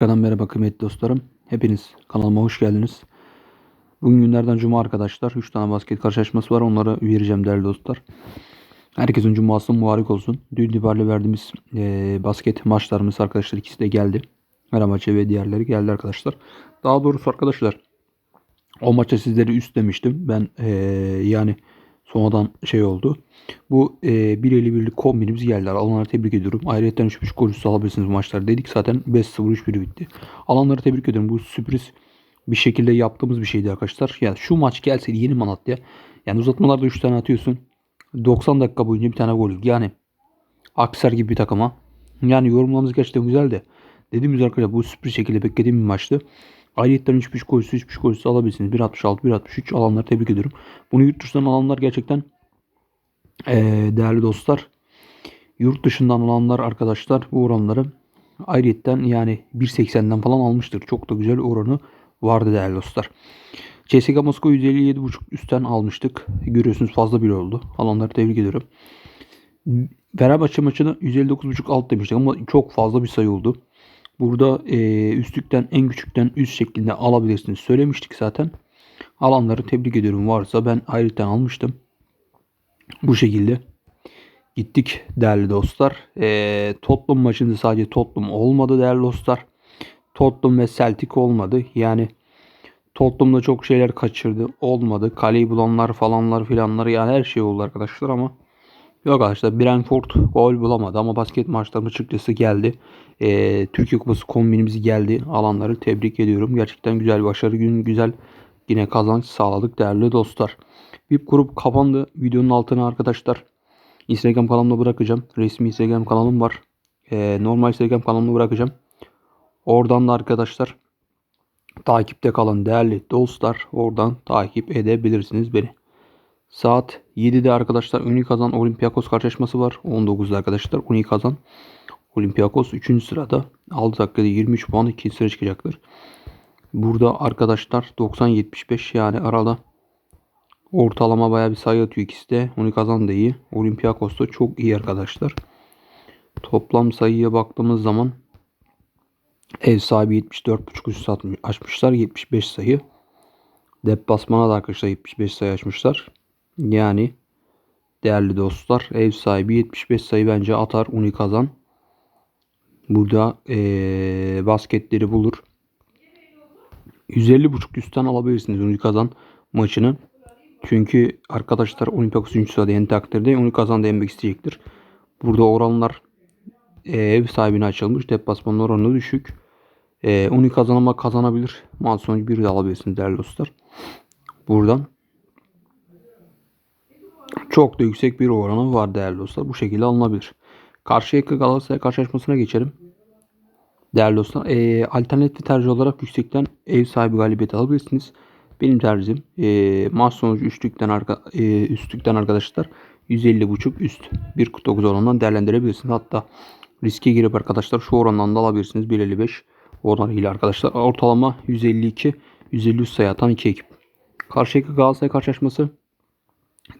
Tekrardan merhaba kıymetli dostlarım. Hepiniz kanalıma hoş geldiniz. Bugün günlerden cuma arkadaşlar. 3 tane basket karşılaşması var. Onları vereceğim değerli dostlar. Herkesin cuması mübarek olsun. Dün itibariyle verdiğimiz eee, basket maçlarımız arkadaşlar ikisi de geldi. Fenerbahçe ve diğerleri geldi arkadaşlar. Daha doğrusu arkadaşlar o maça sizleri üst demiştim. Ben eee, yani sonradan şey oldu. Bu e, 1.51'lik kombinimiz geldi. Alanları tebrik ediyorum. Ayrıca 3.5 gol üstü alabilirsiniz maçlar dedik. Zaten 5-0 3-1 bitti. Alanları tebrik ediyorum. Bu sürpriz bir şekilde yaptığımız bir şeydi arkadaşlar. Yani şu maç gelseydi yeni Malatya. Yani uzatmalarda 3 tane atıyorsun. 90 dakika boyunca bir tane gol. Yani Aksar gibi bir takıma. Yani yorumlarımız gerçekten güzel de. Dediğimiz arkadaşlar bu sürpriz şekilde beklediğim bir maçtı. Ayrıyetten 3.5 golüsü 3.5 golüsü alabilirsiniz. 1.66 1.63 alanları tebrik ediyorum. Bunu yurt dışından alanlar gerçekten ee, değerli dostlar yurt dışından alanlar arkadaşlar bu oranları ayrıyetten yani 1.80'den falan almıştır. Çok da güzel oranı vardı değerli dostlar. CSKA Moskova 157.5 üstten almıştık. Görüyorsunuz fazla bir oldu. Alanları tebrik ediyorum. Fenerbahçe maçını 159.5 alt demiştik ama çok fazla bir sayı oldu. Burada e, üstlükten en küçükten üst şeklinde alabilirsiniz. Söylemiştik zaten. Alanları tebrik ediyorum. Varsa ben ayrıca almıştım. Bu şekilde gittik değerli dostlar. E, Tottenham maçında sadece Tottenham olmadı değerli dostlar. Tottenham ve Celtic olmadı. Yani Tottenham'da çok şeyler kaçırdı. Olmadı. Kaleyi bulanlar falanlar filanlar yani her şey oldu arkadaşlar ama Yok arkadaşlar Brentford gol bulamadı ama basket maçlarımız açıkçası geldi. Ee, Türkiye Kupası kombinimiz geldi. Alanları tebrik ediyorum. Gerçekten güzel başarı gün güzel yine kazanç sağladık değerli dostlar. VIP grup kapandı. Videonun altına arkadaşlar Instagram kanalımda bırakacağım. Resmi Instagram kanalım var. Ee, normal Instagram kanalımda bırakacağım. Oradan da arkadaşlar takipte kalın değerli dostlar. Oradan takip edebilirsiniz beni. Saat 7'de arkadaşlar Unikazan Olympiakos karşılaşması var. 19'da arkadaşlar Unikazan Olympiakos 3. sırada 6 dakikada 23 puan 2. sıra çıkacaktır. Burada arkadaşlar 90-75 yani arada ortalama baya bir sayı atıyor ikisi de. Unikazan da iyi. Olympiakos da çok iyi arkadaşlar. Toplam sayıya baktığımız zaman ev sahibi 74.5 üst atmış- açmışlar. 75 sayı. Deplasmana da arkadaşlar 75 sayı açmışlar. Yani değerli dostlar ev sahibi 75 sayı bence atar Uni kazan. Burada ee, basketleri bulur. 150.5 üstten alabilirsiniz Uni kazan maçını. Çünkü arkadaşlar Olympiakos 3. sırada yeni takdirde Uni kazan da yenmek isteyecektir. Burada oranlar ee, ev sahibine açılmış. Deplasmanın oranı düşük. Ee, Uni kazan ama kazanabilir. Maç sonucu de alabilirsiniz değerli dostlar. Buradan çok da yüksek bir oranı var değerli dostlar. Bu şekilde alınabilir. Karşıyaka Galatasaray karşılaşmasına geçelim. Değerli dostlar, e, alternatif tercih olarak yüksekten ev sahibi galibiyeti alabilirsiniz. Benim tercihim e, maç sonucu üstlükten, arka, e, üstlükten arkadaşlar 150.5 üst 1.49 oranından değerlendirebilirsiniz. Hatta riske girip arkadaşlar şu orandan da alabilirsiniz. 1.55 oranıyla arkadaşlar. Ortalama 152 153 sayı atan iki ekip. Karşıyaka Galatasaray karşılaşması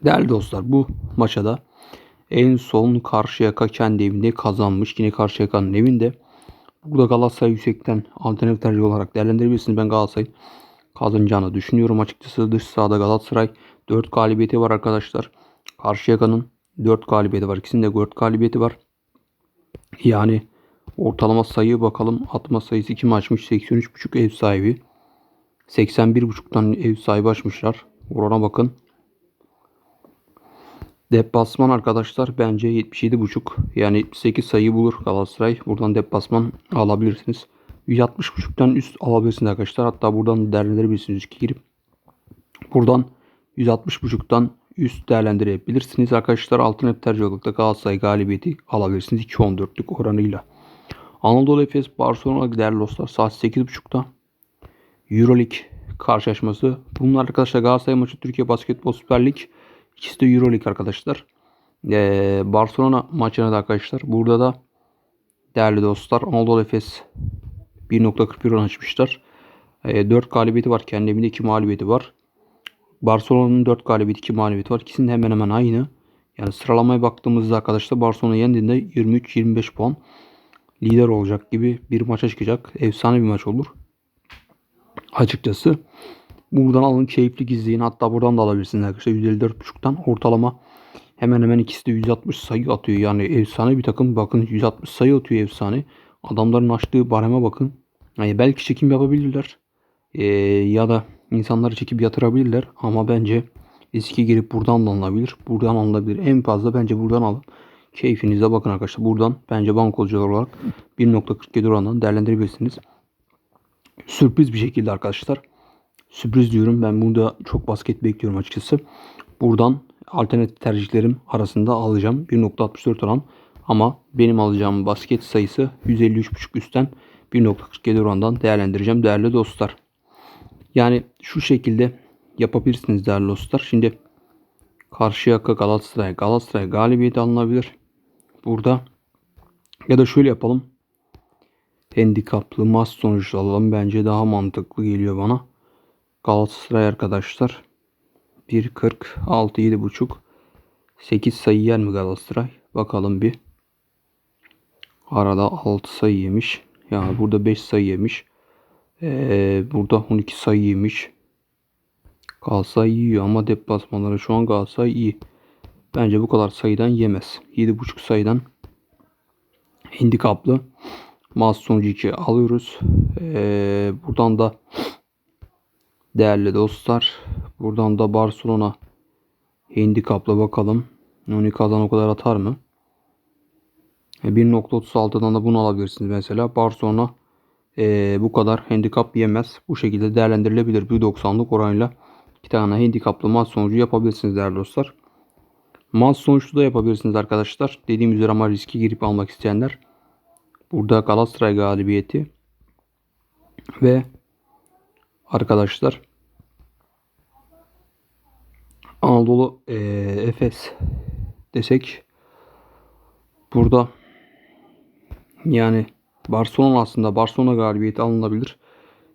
Değerli dostlar bu maça da en son Karşıyaka kendi evinde kazanmış. Yine Karşıyaka'nın evinde. Burada Galatasaray yüksekten alternatif tercih olarak değerlendirebilirsiniz. Ben Galatasaray'ın kazanacağını düşünüyorum açıkçası. Dış sahada Galatasaray 4 galibiyeti var arkadaşlar. Karşıyaka'nın 4 galibiyeti var. İkisinin de 4 galibiyeti var. Yani ortalama sayı bakalım. Atma sayısı kim açmış? 83.5 ev sahibi. 81.5'tan ev sahibi açmışlar. Orana bakın. Deplasman arkadaşlar bence 77.5 yani 8 sayı bulur Galatasaray. Buradan deplasman alabilirsiniz. 160.5'tan üst alabilirsiniz arkadaşlar. Hatta buradan değerlendirebilirsiniz 2 girip. Buradan 160.5'tan üst değerlendirebilirsiniz arkadaşlar. Altın hep tercih olarak da Galatasaray galibiyeti alabilirsiniz 2.14'lük oranıyla. Anadolu Efes Barcelona değerli dostlar saat 8.30'da Euroleague karşılaşması. Bunlar arkadaşlar Galatasaray maçı Türkiye Basketbol Süper Lig İkisi de Euroleague arkadaşlar. Ee, Barcelona maçına da arkadaşlar. Burada da değerli dostlar Anadolu Efes 1.41 açmışlar. Ee, 4 galibiyeti var. Kendi evinde 2 mağlubiyeti var. Barcelona'nın 4 galibiyeti 2 mağlubiyeti var. İkisinin hemen hemen aynı. Yani sıralamaya baktığımızda arkadaşlar Barcelona yendiğinde 23-25 puan. lider olacak gibi bir maça çıkacak. Efsane bir maç olur. Açıkçası. Buradan alın keyifli gizleyin. Hatta buradan da alabilirsiniz arkadaşlar. 154.5'tan ortalama hemen hemen ikisi de 160 sayı atıyor. Yani efsane bir takım. Bakın 160 sayı atıyor efsane. Adamların açtığı bareme bakın. Yani belki çekim yapabilirler. Ee, ya da insanları çekip yatırabilirler. Ama bence riske girip buradan da alınabilir. Buradan alınabilir. En fazla bence buradan alın. Keyfinize bakın arkadaşlar. Buradan bence bankolcular olarak 1.47 oranından değerlendirebilirsiniz. Sürpriz bir şekilde arkadaşlar. Sürpriz diyorum. Ben burada çok basket bekliyorum açıkçası. Buradan alternatif tercihlerim arasında alacağım. 1.64 oran. Ama benim alacağım basket sayısı 153.5 üstten 1.47 orandan değerlendireceğim değerli dostlar. Yani şu şekilde yapabilirsiniz değerli dostlar. Şimdi Karşıyaka Galatasaray. Galatasaray galibiyeti alınabilir. Burada ya da şöyle yapalım. Handikaplı mas sonucu alalım. Bence daha mantıklı geliyor bana. Galatasaray arkadaşlar. 1.40 6 7.5 8 sayı yer mi Galatasaray? Bakalım bir. Arada 6 sayı yemiş. Yani burada 5 sayı yemiş. Ee, burada 12 sayı yemiş. Galatasaray yiyor ama deplasmanları şu an Galatasaray iyi. Bence bu kadar sayıdan yemez. 7.5 sayıdan handikaplı. Mas sonucu 2 alıyoruz. Ee, buradan da değerli dostlar. Buradan da Barcelona handikapla bakalım. Onu kazan o kadar atar mı? 1.36'dan da bunu alabilirsiniz mesela. Barcelona e, bu kadar handikap yemez. Bu şekilde değerlendirilebilir. 1.90'lık oranıyla iki tane handikaplı maç sonucu yapabilirsiniz değerli dostlar. Maç sonuçlu da yapabilirsiniz arkadaşlar. Dediğim üzere ama riski girip almak isteyenler. Burada Galatasaray galibiyeti ve arkadaşlar Anadolu e, Efes desek burada yani Barcelona aslında Barcelona galibiyeti alınabilir.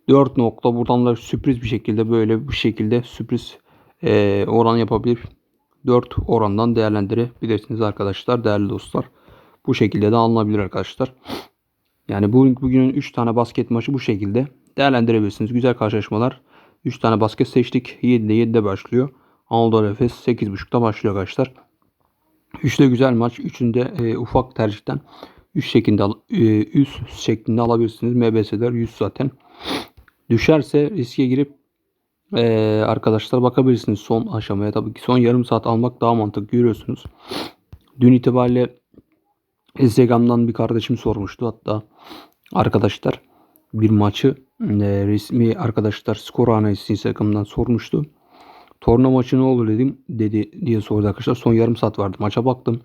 4 nokta buradan da sürpriz bir şekilde böyle bir şekilde sürpriz e, oran yapabilir. 4 orandan değerlendirebilirsiniz arkadaşlar değerli dostlar. Bu şekilde de alınabilir arkadaşlar. Yani bu, bugünün 3 tane basket maçı bu şekilde değerlendirebilirsiniz. Güzel karşılaşmalar. 3 tane basket seçtik. 7'de 7'de başlıyor. Anadolu Efes 8.30'da başlıyor arkadaşlar. 3 de güzel maç. 3'ünde e, ufak tercihten üst şeklinde e, üst şeklinde alabilirsiniz. MBS'ler 100 zaten. Düşerse riske girip e, arkadaşlar bakabilirsiniz son aşamaya. Tabii ki son yarım saat almak daha mantıklı görüyorsunuz. Dün itibariyle Instagram'dan bir kardeşim sormuştu hatta arkadaşlar bir maçı e, resmi arkadaşlar skor analizi Instagram'dan sormuştu. Torna maçı ne olur dedim dedi diye sordu arkadaşlar. Son yarım saat vardı. Maça baktım.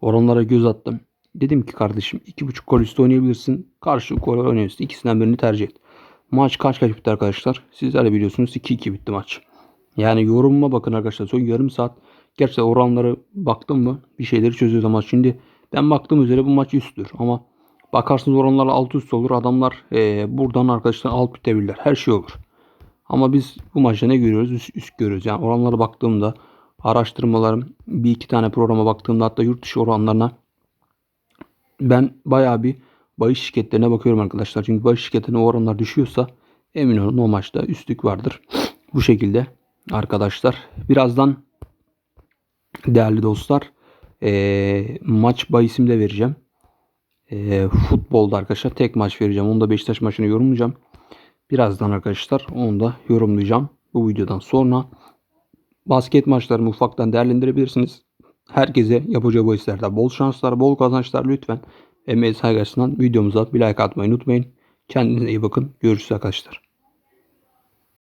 Oranlara göz attım. Dedim ki kardeşim 2.5 gol üstü oynayabilirsin. Karşı gol oynayabilirsin. İkisinden birini tercih et. Maç kaç kaç bitti arkadaşlar? Sizler de biliyorsunuz 2-2 bitti maç. Yani yorumuma bakın arkadaşlar. Son yarım saat gerçekten oranları baktım mı bir şeyleri çözüyor ama şimdi ben baktığım üzere bu maç üsttür ama bakarsınız oranlar alt üst olur. Adamlar e, buradan arkadaşlar alt bitebilirler. Her şey olur. Ama biz bu maçta ne görüyoruz? Üst, üst görüyoruz. Yani oranlara baktığımda araştırmalarım bir iki tane programa baktığımda hatta yurt dışı oranlarına ben bayağı bir bahis şirketlerine bakıyorum arkadaşlar. Çünkü bahis şirketlerine oranlar düşüyorsa emin olun o maçta üstlük vardır. Bu şekilde arkadaşlar. Birazdan değerli dostlar e, maç bahisimi de vereceğim. E, futbolda arkadaşlar tek maç vereceğim. Onu da Beşiktaş maçını yorumlayacağım. Birazdan arkadaşlar onu da yorumlayacağım. Bu videodan sonra basket maçlarımı ufaktan değerlendirebilirsiniz. Herkese yapacağı bahislerde bol şanslar, bol kazançlar lütfen. Emeği saygısından videomuza bir like atmayı unutmayın. Kendinize iyi bakın. Görüşürüz arkadaşlar.